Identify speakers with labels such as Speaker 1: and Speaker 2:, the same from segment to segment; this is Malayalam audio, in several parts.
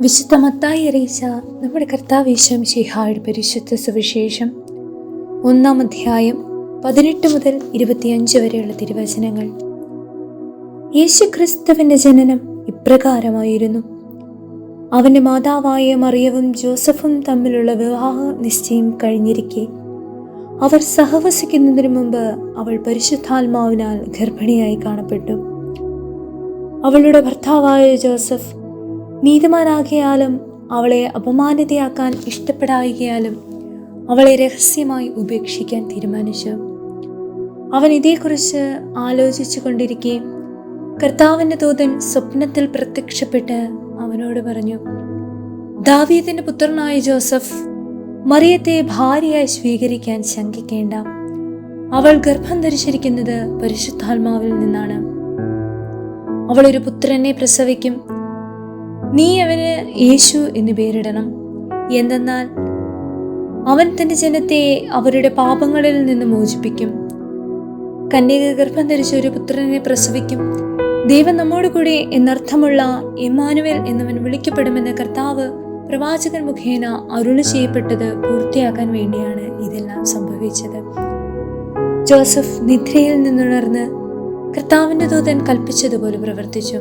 Speaker 1: വിശുദ്ധ മത്തായി അറിയിച്ച നമ്മുടെ കർത്താവ് ഈശോമിശിഹായുടെ പരിശുദ്ധ സുവിശേഷം ഒന്നാം അധ്യായം പതിനെട്ട് മുതൽ ഇരുപത്തിയഞ്ച് വരെയുള്ള തിരുവചനങ്ങൾ. യേശു ക്രിസ്തുവിന്റെ ജനനം ഇപ്രകാരമായിരുന്നു. അവന്റെ മാതാവായ മറിയവും ജോസഫും തമ്മിലുള്ള വിവാഹ നിശ്ചയം കഴിഞ്ഞിരിക്കെ അവർ സഹവസിക്കുന്നതിനു മുമ്പ് അവൾ പരിശുദ്ധാത്മാവിനാൽ ഗർഭിണിയായി കാണപ്പെട്ടു. അവളുടെ ഭർത്താവായ ജോസഫ് നീതിമാനാകിയാലും അവളെ അപമാനിതയാക്കാൻ ഇഷ്ടപ്പെടായികയാലും അവളെ രഹസ്യമായി ഉപേക്ഷിക്കാൻ തീരുമാനിച്ചു. അവൻ ഇതേക്കുറിച്ച് ആലോചിച്ചു കൊണ്ടിരിക്കെ കർത്താവിന്റെ ദൂതൻ സ്വപ്നത്തിൽ പ്രത്യക്ഷപ്പെട്ട് അവനോട് പറഞ്ഞു ദാവീദിന്റെ പുത്രനായ ജോസഫ് മറിയത്തെ ഭാര്യയായി സ്വീകരിക്കാൻ ശങ്കിക്കേണ്ട. അവൾ ഗർഭം ധരിച്ചിരിക്കുന്നത് പരിശുദ്ധാത്മാവിൽ നിന്നാണ്. അവൾ ഒരു പുത്രനെ പ്രസവിക്കും നീ അവന് യേശു എന്ന് പേരിടണം. എന്തെന്നാൽ അവൻ തന്റെ ജനത്തെ അവരുടെ പാപങ്ങളിൽ നിന്ന് മോചിപ്പിക്കും. കന്യക ഗർഭം ധരിച്ച ഒരു പുത്രനെ പ്രസവിക്കും. ദൈവം നമ്മോട് കൂടെ എന്നർത്ഥമുള്ള ഇമ്മാനുവൽ എന്നവൻ വിളിക്കപ്പെടുമെന്ന കർത്താവ് പ്രവാചകൻ മുഖേന അരുളി ചെയ്യപ്പെട്ടത് പൂർത്തിയാക്കാൻ വേണ്ടിയാണ് ഇതെല്ലാം സംഭവിച്ചത്. ജോസഫ് നിദ്രയിൽ നിന്നുണർന്ന് കർത്താവിന്റെ ദൂതൻ കൽപ്പിച്ചതുപോലെ പ്രവർത്തിച്ചു.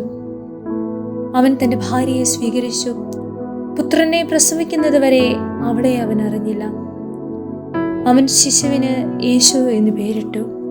Speaker 1: അവൻ തന്റെ ഭാര്യയെ സ്വീകരിച്ചു. പുത്രനെ പ്രസവിക്കുന്നത് വരെ അവിടെ അവൻ അറിഞ്ഞില്ല. അവൻ ശിശുവിന് യേശു എന്ന് പേരിട്ടു.